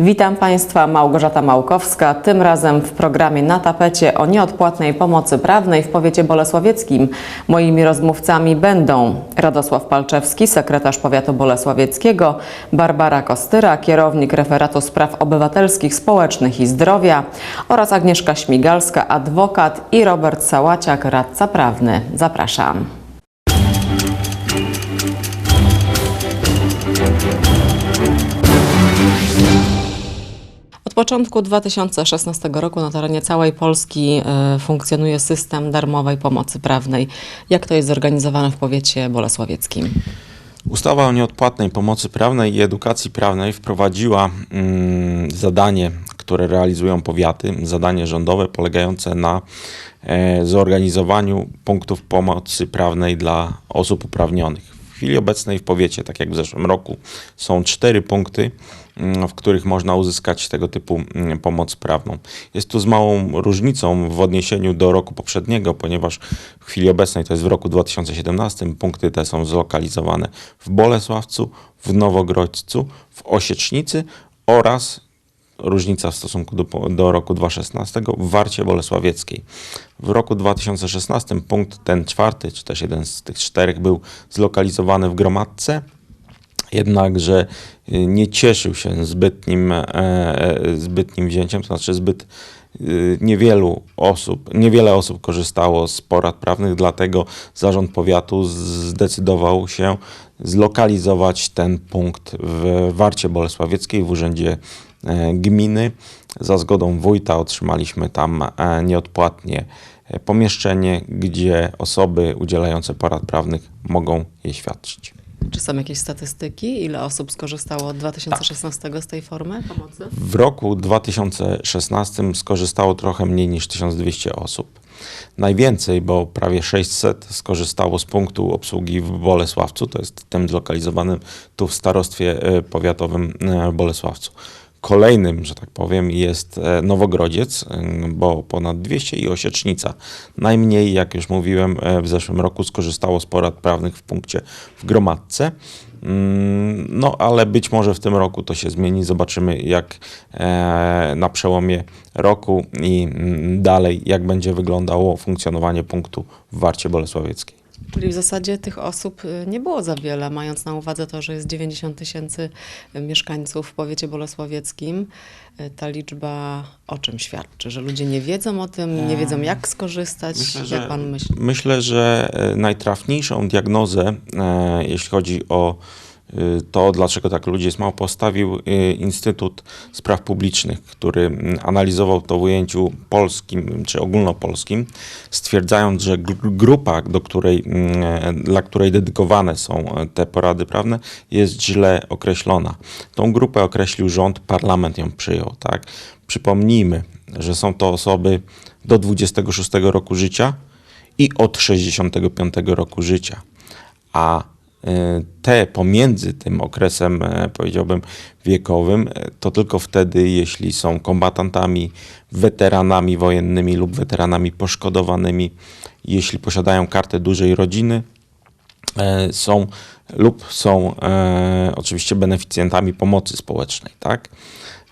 Witam Państwa, Małgorzata Małkowska. Tym razem w programie na tapecie o nieodpłatnej pomocy prawnej w powiecie bolesławieckim. Moimi rozmówcami będą Radosław Palczewski, sekretarz powiatu bolesławieckiego, Barbara Kostyra, kierownik referatu spraw obywatelskich, społecznych i zdrowia oraz Agnieszka Śmigalska, adwokat i Robert Sałaciak, radca prawny. Zapraszam. Początku 2016 roku na terenie całej Polski e, funkcjonuje system darmowej pomocy prawnej. Jak to jest zorganizowane w powiecie bolesławieckim? Ustawa o nieodpłatnej pomocy prawnej i edukacji prawnej wprowadziła mm, zadanie, które realizują powiaty, zadanie rządowe polegające na e, zorganizowaniu punktów pomocy prawnej dla osób uprawnionych. Chwili obecnej w powiecie, tak jak w zeszłym roku, są cztery punkty, mm, w których można uzyskać tego typu mm, pomoc prawną. Jest tu z małą różnicą w odniesieniu do roku poprzedniego, ponieważ w chwili obecnej, to jest w roku 2017, punkty te są zlokalizowane w Bolesławcu, w Nowogrodźcu, w Osiecznicy oraz różnica w stosunku do, do roku 2016 w Warcie Bolesławieckiej. W roku 2016 punkt ten czwarty, czy też jeden z tych czterech był zlokalizowany w Gromadce, jednakże y, nie cieszył się zbytnim, e, e, zbytnim wzięciem, to znaczy zbyt y, niewielu osób, niewiele osób korzystało z porad prawnych, dlatego zarząd powiatu zdecydował się zlokalizować ten punkt w Warcie Bolesławieckiej w urzędzie gminy. Za zgodą wójta otrzymaliśmy tam e, nieodpłatnie e, pomieszczenie, gdzie osoby udzielające porad prawnych mogą je świadczyć. Czy są jakieś statystyki? Ile osób skorzystało od 2016 z tej formy pomocy? W roku 2016 skorzystało trochę mniej niż 1200 osób. Najwięcej, bo prawie 600 skorzystało z punktu obsługi w Bolesławcu, to jest tym zlokalizowanym tu w starostwie e, powiatowym e, Bolesławcu. Kolejnym, że tak powiem, jest e, Nowogrodziec, e, bo ponad 200 i Osiecznica. Najmniej, jak już mówiłem, e, w zeszłym roku skorzystało z porad prawnych w punkcie w Gromadce. Mm, No, ale być może w tym roku to się zmieni. Zobaczymy, jak na przełomie roku i mm, dalej, jak będzie wyglądało funkcjonowanie punktu w Warcie Bolesławieckiej. Czyli w zasadzie tych osób y, nie było za wiele, mając na uwadze to, że jest 90 tysięcy y, mieszkańców w powiecie bolesławieckim. Y, Ta liczba o czym świadczy? Że ludzie nie wiedzą o tym, nie wiedzą jak skorzystać? Myślę, jak pan myśli? Myślę, że najtrafniejszą diagnozę, e, jeśli chodzi o to, dlaczego tak ludzie jest mało, postawił e, Instytut Spraw Publicznych, który mm, analizował to w ujęciu polskim czy ogólnopolskim, stwierdzając, że gr- grupa, do której, mm, e, dla której dedykowane są e, te porady prawne, jest źle określona. Tą grupę określił rząd, parlament ją przyjął. Tak? Przypomnijmy, że są to osoby do 26 roku życia i od 65 roku życia. A y, te pomiędzy tym okresem, e, powiedziałbym, wiekowym, e, to tylko wtedy, jeśli są kombatantami, weteranami wojennymi lub weteranami poszkodowanymi, jeśli posiadają kartę dużej rodziny, e, są lub są e, oczywiście beneficjentami pomocy społecznej, tak?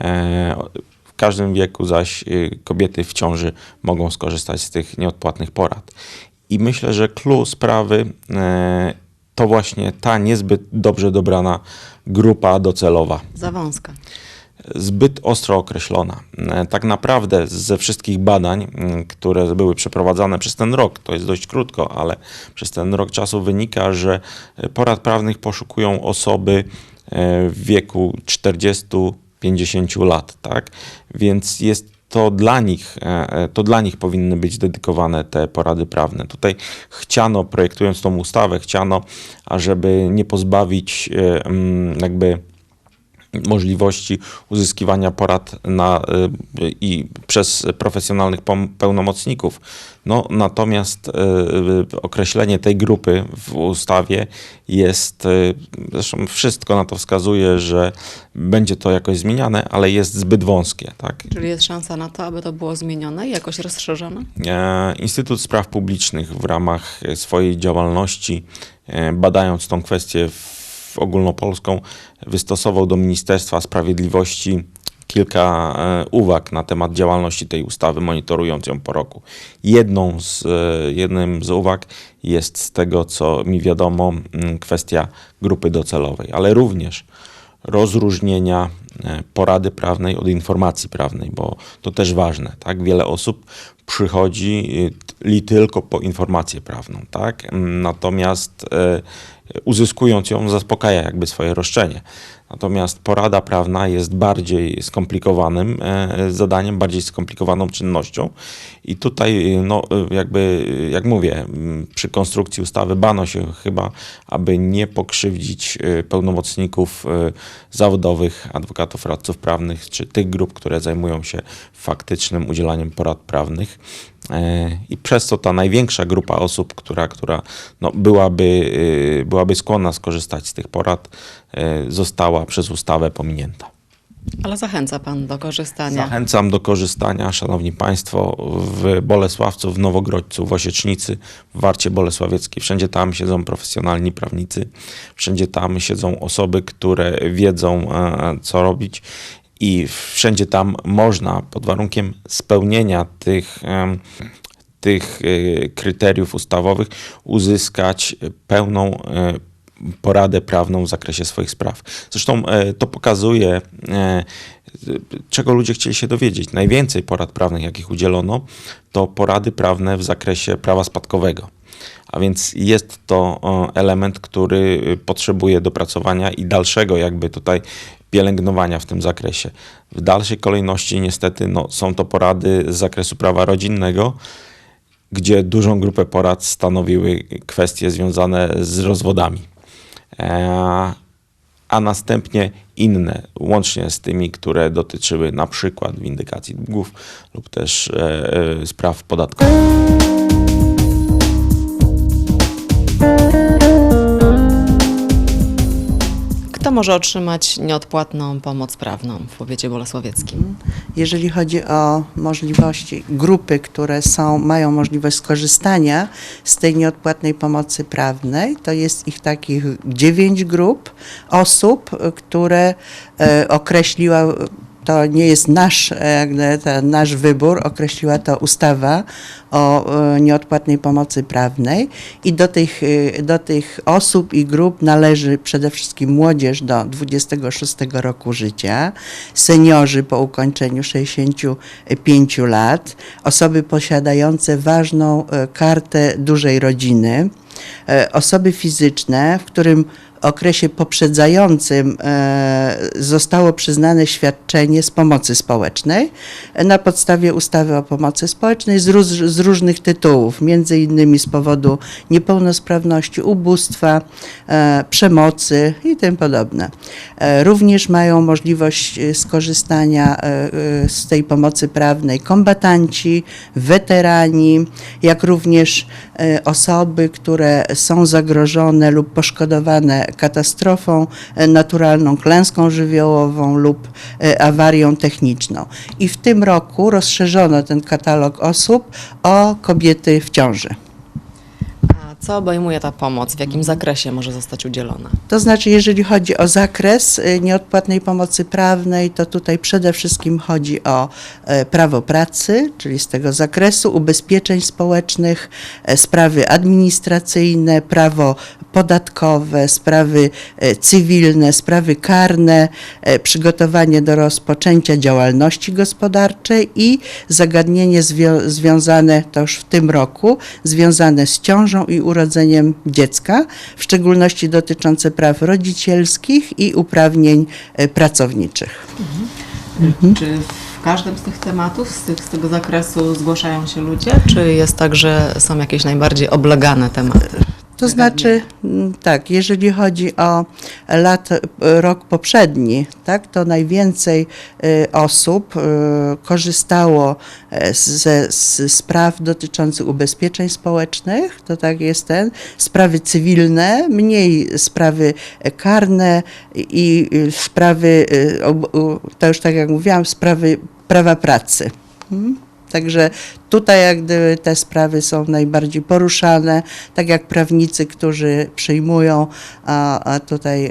E, w każdym wieku zaś kobiety w ciąży mogą skorzystać z tych nieodpłatnych porad. I myślę, że clue sprawy e, to właśnie ta niezbyt dobrze dobrana grupa docelowa Za wąska. zbyt ostro określona. Tak naprawdę ze wszystkich badań, m, które były przeprowadzane przez ten rok, to jest dość krótko, ale przez ten rok czasu wynika, że porad prawnych poszukują osoby e, w wieku 40-50 lat, tak? Więc jest to dla nich, e, e, to dla nich powinny być dedykowane te porady prawne. Tutaj chciano, projektując tą ustawę, chciano, ażeby nie pozbawić e, mm, jakby możliwości uzyskiwania porad na, y, i przez profesjonalnych pełnomocników. No, natomiast y, y, określenie tej grupy w ustawie jest, zresztą wszystko na to wskazuje, że będzie to jakoś zmieniane, ale jest zbyt wąskie. Tak? Czyli jest szansa na to, aby to było zmienione i jakoś rozszerzone? E, Instytut Spraw Publicznych w ramach swojej działalności, e, badając tą kwestię w ogólnopolską, wystosował do Ministerstwa Sprawiedliwości kilka e, uwag na temat działalności tej ustawy, monitorując ją po roku. Jedną z, e, jednym z uwag jest z tego, co mi wiadomo, kwestia grupy docelowej, ale również rozróżnienia porady prawnej od informacji prawnej, bo to też ważne, tak? Wiele osób przychodzi y, li tylko po informację prawną, tak? Natomiast e, uzyskując ją zaspokaja jakby swoje roszczenie. Natomiast porada prawna jest bardziej skomplikowanym e, zadaniem, bardziej skomplikowaną czynnością i tutaj no jakby, jak mówię, przy konstrukcji ustawy bano się chyba, aby nie pokrzywdzić e, pełnomocników e, zawodowych, adwokatów, radców prawnych, czy tych grup, które zajmują się faktycznym udzielaniem porad prawnych. E, I przez to ta największa grupa osób, która, która no, byłaby, e, byłaby skłonna skorzystać z tych porad, e, została przez ustawę pominięta. Ale zachęca Pan do korzystania. Zachęcam do korzystania, Szanowni Państwo, w Bolesławcu, w Nowogrodźcu, w Osiecznicy, w Warcie Bolesławieckiej. Wszędzie tam siedzą profesjonalni prawnicy, wszędzie tam siedzą osoby, które wiedzą, e, co robić i wszędzie tam można, pod warunkiem spełnienia tych, em, tych e, kryteriów ustawowych, uzyskać pełną e, poradę prawną w zakresie swoich spraw. Zresztą e, to pokazuje, e, czego ludzie chcieli się dowiedzieć. Najwięcej porad prawnych, jakich udzielono, to porady prawne w zakresie prawa spadkowego. A więc jest to element, który e, potrzebuje dopracowania i dalszego jakby tutaj pielęgnowania w tym zakresie. W dalszej kolejności niestety no, są to porady z zakresu prawa rodzinnego, gdzie dużą grupę porad stanowiły kwestie związane z rozwodami. E, a następnie inne, łącznie z tymi, które dotyczyły na przykład windykacji długów lub też e, e, spraw podatkowych. Może otrzymać nieodpłatną pomoc prawną w powiecie bolesławieckim? Jeżeli chodzi o możliwości, grupy, które są, mają możliwość skorzystania z tej nieodpłatnej pomocy prawnej, to jest ich takich dziewięć grup osób, które e, określiła, to nie jest nasz, e, to nasz wybór, określiła to ustawa o e, nieodpłatnej pomocy prawnej i do tych, e, do tych osób i grup należy przede wszystkim młodzież do 26 roku życia, seniorzy po ukończeniu 65 lat, osoby posiadające ważną kartę dużej rodziny, osoby fizyczne, w którym okresie poprzedzającym e, zostało przyznane świadczenie z pomocy społecznej e, na podstawie ustawy o pomocy społecznej z, z różnych tytułów, między innymi z powodu niepełnosprawności, ubóstwa, e, przemocy i tym podobne. E, Również mają możliwość e, skorzystania e, e, z tej pomocy prawnej kombatanci, weterani, jak również e, osoby, które są zagrożone lub poszkodowane katastrofą e, naturalną, klęską żywiołową lub e, awarią techniczną. I w tym roku rozszerzono ten katalog osób o kobiety w ciąży. Co obejmuje ta pomoc? W jakim zakresie może zostać udzielona? To znaczy, jeżeli chodzi o zakres y, nieodpłatnej pomocy prawnej, to tutaj przede wszystkim chodzi o e, prawo pracy, czyli z tego zakresu, ubezpieczeń społecznych, e, sprawy administracyjne, prawo podatkowe, sprawy e, cywilne, sprawy karne, przygotowanie do rozpoczęcia działalności gospodarczej i zagadnienie zwią- związane, to już w tym roku, związane z ciążą i urodzeniem dziecka, w szczególności dotyczące praw rodzicielskich i uprawnień e, pracowniczych. Czy w każdym z tych tematów, z, tych, z tego zakresu zgłaszają się ludzie? Czy jest tak, że są jakieś najbardziej oblegane tematy? To znaczy, mm, tak, jeżeli chodzi o lat, e, rok poprzedni, tak, to najwięcej e, osób e, korzystało ze z spraw dotyczących ubezpieczeń społecznych, to tak jest ten, sprawy cywilne, mniej sprawy karne i sprawy, to już tak jak mówiłam, sprawy prawa pracy. Mhm. Także tutaj jak gdyby te sprawy są najbardziej poruszane, tak jak prawnicy, którzy przyjmują a, a tutaj y,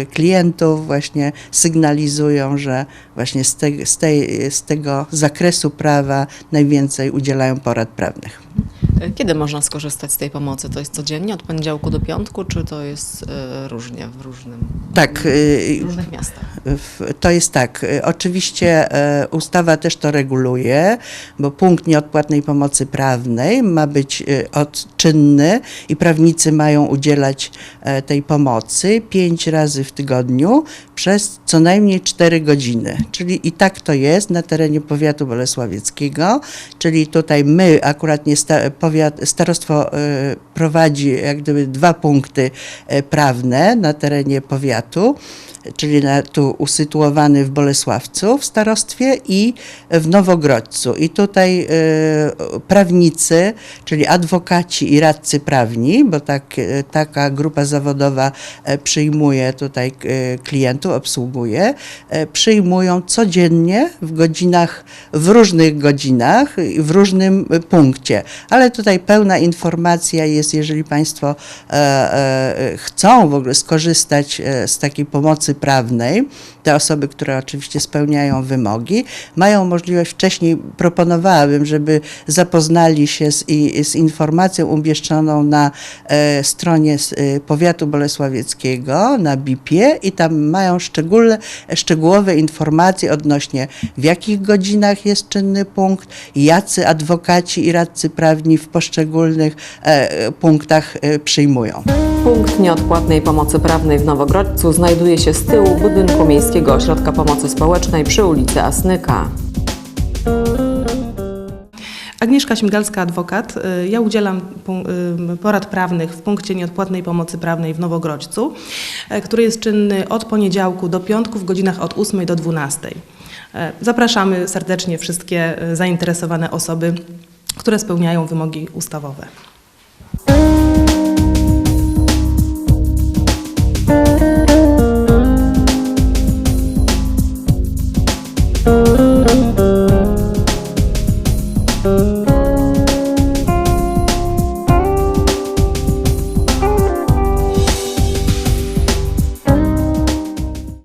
y, klientów właśnie sygnalizują, że właśnie z, te, z, tej, z tego zakresu prawa najwięcej udzielają porad prawnych. Kiedy można skorzystać z tej pomocy? To jest codziennie, od poniedziałku do piątku, czy to jest e, różnie w różnym, Tak, y, w różnych miastach? To jest tak. y, Oczywiście e, ustawa też to reguluje, bo punkt nieodpłatnej pomocy prawnej ma być y, odczynny i prawnicy mają udzielać e, tej pomocy pięć razy w tygodniu przez co najmniej cztery godziny. Czyli i tak to jest na terenie powiatu bolesławieckiego, czyli tutaj my akurat nie sta, powiat, starostwo e, prowadzi jak gdyby dwa punkty e, prawne na terenie powiatu czyli na, tu usytuowany w Bolesławcu w starostwie i w Nowogrodźcu. I tutaj e, prawnicy, czyli adwokaci i radcy prawni, bo tak, e, taka grupa zawodowa e, przyjmuje tutaj e, klientów, obsługuje, e, przyjmują codziennie w godzinach, w różnych godzinach w różnym e, punkcie. Ale tutaj pełna informacja jest, jeżeli Państwo e, chcą w ogóle skorzystać z takiej pomocy prawnej, te osoby, które oczywiście spełniają wymogi, mają możliwość, wcześniej proponowałabym, żeby zapoznali się z, z informacją umieszczoną na e, stronie e, Powiatu Bolesławieckiego, na BIP-ie i tam mają szczególne, szczegółowe informacje odnośnie w jakich godzinach jest czynny punkt, jacy adwokaci i radcy prawni w poszczególnych e, punktach e, przyjmują. Punkt nieodpłatnej pomocy prawnej w Nowogrodźcu znajduje się z tyłu budynku Miejskiego Ośrodka Pomocy Społecznej przy ulicy Asnyka. Agnieszka Śmigalska, adwokat. Y, Ja udzielam y, porad prawnych w punkcie nieodpłatnej pomocy prawnej w Nowogrodźcu, e, który jest czynny od poniedziałku do piątku w godzinach od 8 do 12. E, Zapraszamy serdecznie wszystkie zainteresowane osoby, które spełniają wymogi ustawowe.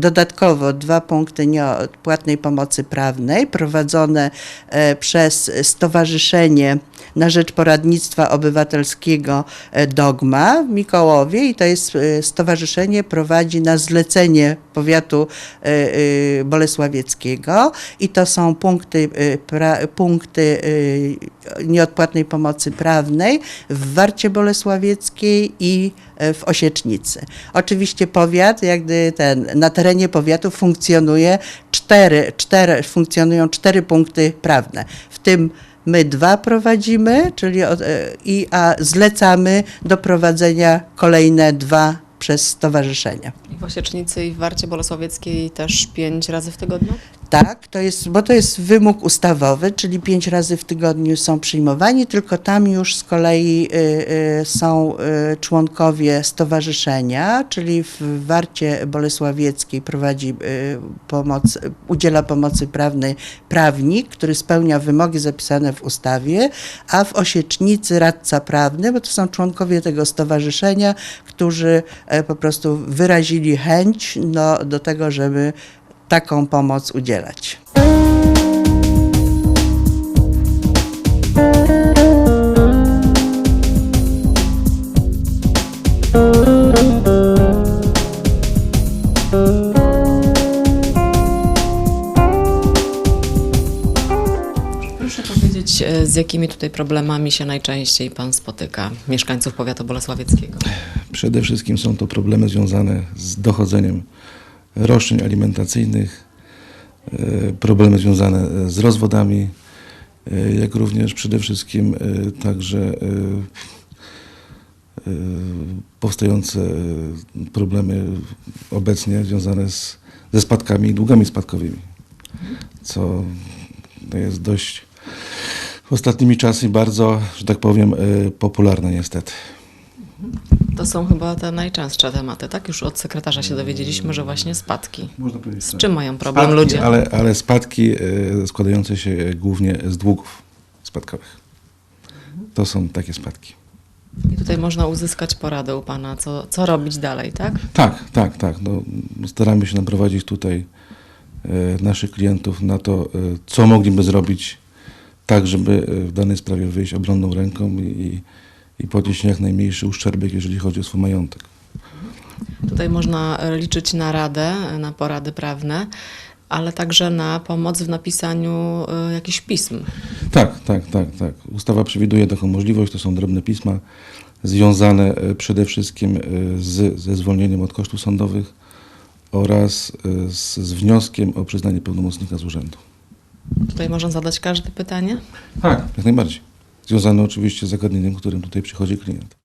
Dodatkowo dwa punkty nieodpłatnej pomocy prawnej prowadzone e, przez Stowarzyszenie na Rzecz Poradnictwa Obywatelskiego e, Dogma w Mikołowie i to jest e, stowarzyszenie prowadzi na zlecenie powiatu bolesławieckiego i to są punkty, pra, punkty nieodpłatnej pomocy prawnej w Warcie Bolesławieckiej i w Osiecznicy. Oczywiście powiat, jak gdy ten, na terenie powiatu funkcjonuje cztery, cztery, funkcjonują cztery punkty prawne, w tym my dwa prowadzimy, czyli e, i, a zlecamy do prowadzenia kolejne dwa przez stowarzyszenia. I w Osiecznicy i w Warcie Bolesławieckiej też pięć razy w tygodniu? Tak, to jest, bo to jest wymóg ustawowy, czyli pięć razy w tygodniu są przyjmowani, tylko tam już z kolei y, y, są y, członkowie stowarzyszenia, czyli w Warcie Bolesławieckiej prowadzi y, pomoc, udziela pomocy prawnej prawnik, który spełnia wymogi zapisane w ustawie, a w Osiecznicy radca prawny, bo to są członkowie tego stowarzyszenia, którzy e, po prostu wyrazili chęć no, do tego, żeby taką pomoc udzielać. Proszę powiedzieć, e, z jakimi tutaj problemami się najczęściej Pan spotyka, mieszkańców powiatu bolesławieckiego? Przede wszystkim są to problemy związane z dochodzeniem roszczeń alimentacyjnych, e, problemy związane z rozwodami, e, jak również przede wszystkim e, także e, e, powstające e, problemy obecnie związane z, ze spadkami i długami spadkowymi, co jest dość ostatnimi czasy bardzo, że tak powiem, e, popularne niestety. To są chyba te najczęstsze tematy, tak? Już od sekretarza się dowiedzieliśmy, że właśnie spadki. Można powiedzieć Z tak. czym mają problem Spadki, ludzie? Ale, ale spadki e, składające się głównie z długów spadkowych. To są takie spadki. I tutaj można uzyskać poradę u Pana, co, co robić dalej, tak? Tak, tak, tak. No, staramy się naprowadzić tutaj e, naszych klientów na to, e, co mogliby zrobić tak, żeby e, w danej sprawie wyjść obronną ręką i, i podnieść jak najmniejszy uszczerbek, jeżeli chodzi o swój majątek. Tutaj można liczyć na radę, na porady prawne, ale także na pomoc w napisaniu e, jakichś pism. Tak, tak, tak, tak. Ustawa przewiduje taką możliwość. To są drobne pisma związane e, przede wszystkim e, z, ze zwolnieniem od kosztów sądowych oraz z, z wnioskiem o przyznanie pełnomocnika z urzędu. Tutaj można zadać każde pytanie. Tak, jak najbardziej związane oczywiście z zagadnieniem, którym tutaj przychodzi klient.